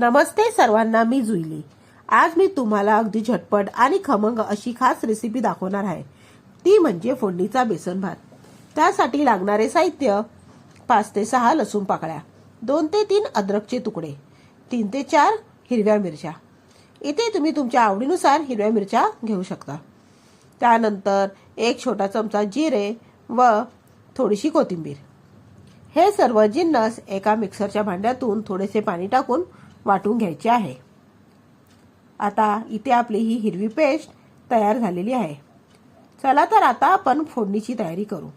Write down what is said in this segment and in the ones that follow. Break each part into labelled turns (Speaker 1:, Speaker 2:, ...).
Speaker 1: नमस्ते सर्वांना मी जुईली. आज मी तुम्हाला अगदी झटपट आणि खमंग अशी खास रेसिपी दाखवणार आहे. ती म्हणजे फोडणीचा बेसन भात. त्यासाठी लागणारे साहित्य पाच ते सहा लसूण पाकळ्या दोन ते तीन अद्रकचे तुकडे तीन ते चार हिरव्या मिरच्या. इथे तुम्ही तुमच्या आवडीनुसार हिरव्या मिरच्या घेऊ शकता. त्यानंतर एक छोटा चमचा जिरे व थोडीशी कोथिंबीर. हे सर्व जिन्नस एका मिक्सरच्या भांड्यातून थोडेसे पाणी टाकून वाटून घ्यायचे आहे. आता इथे आपली ही हिरवी पेस्ट तयार झालेली आहे. चला तर आता आपण फोडणीची तयारी करू.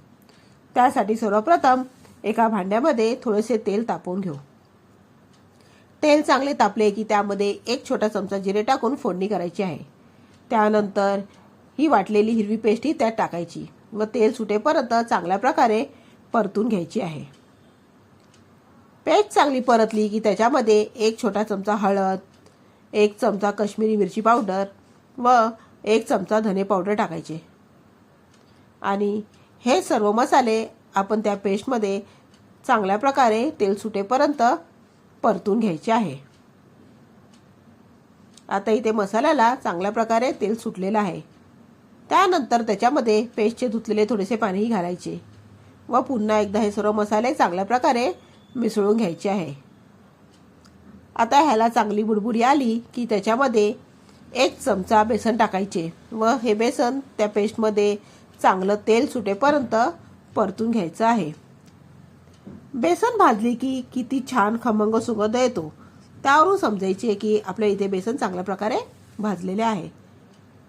Speaker 1: त्यासाठी सर्वप्रथम एका भांड्यामध्ये थोडेसे तेल तापवून घेऊ. तेल चांगले तापले की त्यामध्ये एक छोटा चमचा जिरे टाकून फोडणी करायची आहे. त्यानंतर ही वाटलेली हिरवी पेस्ट ही त्यात टाकायची व तेल सुटेपर्यंत चांगल्या प्रकारे परतून घ्यायची आहे. पेस्ट चांगली परतली की त्याच्यामध्ये एक छोटा चमचा हळद एक चमचा काश्मीरी मिरची पावडर व एक चमचा धने पावडर टाकायचे. आणि हे सर्व मसाले आपण त्या पेस्टमध्ये चांगल्या प्रकारे तेल सुटेपर्यंत परतून घ्यायचे आहे. आता इथे मसाल्याला चांगल्या प्रकारे तेल सुटलेलं आहे. त्यानंतर त्याच्यामध्ये पेस्टचे धुतलेले थोडेसे पाणीही घालायचे व पुन्हा एकदा हे सर्व मसाले चांगल्या प्रकारे मिसळून घ्यायचे आहे. आता ह्याला चांगली बुडबुडी आली की त्याच्यामध्ये एक चमचा बेसन टाकायचे व हे बेसन त्या पेस्टमध्ये चांगलं तेल सुटेपर्यंत परतून घ्यायचं आहे. बेसन भाजली की किती छान खमंग सुगंध येतो. त्यावरून समजायचे की आपल्या इथे बेसन चांगल्या प्रकारे भाजलेले आहे.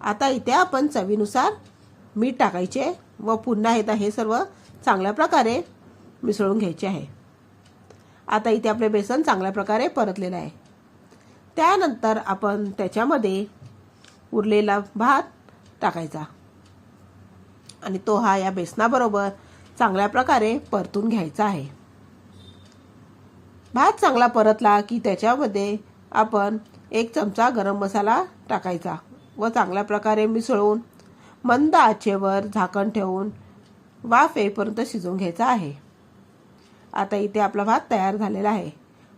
Speaker 1: आता इथे आपण चवीनुसार मीठ टाकायचे व पुन्हा येता हे सर्व चांगल्या प्रकारे मिसळून घ्यायचे आहे. आता इथे आपले बेसन चांगल्या प्रकारे परतलेलं आहे. त्यानंतर आपण त्याच्यामध्ये उरलेला भात टाकायचा. आणि तो हा या बेसनाबरोबर चांगल्या प्रकारे परतून घ्यायचा आहे. भात चांगला परतला की त्याच्यामध्ये आपण एक चमचा गरम मसाला टाकायचा व चांगल्या प्रकारे मिसळून मंद आचेवर झाकण ठेवून वाफ येईपर्यंत शिजवून घ्यायचा आहे. आता इथे आपला भात तयार झालेला आहे.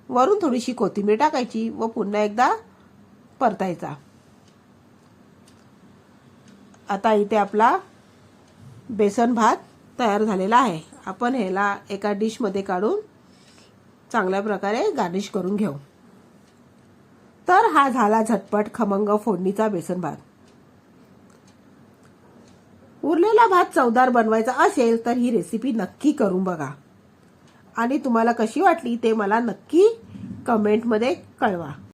Speaker 1: वरून थोडीशी कोथिंबीर टाकायची व पुन्हा एकदा परतायचा. आता इथे आपला बेसन भात तयार झालेला आहे. आपण ह्याला एका डिशमध्ये काढून चांगल्या प्रकारे गार्निश करून घेऊ. तर हा झाला झटपट खमंग फोडणीचा बेसन भात. उरलेला भात चवदार बनवायचा असेल तर ही रेसिपी नक्की करून बघा. आणि तुम्हाला कशी वाटली ते मला नक्की कमेंटमध्ये कळवा.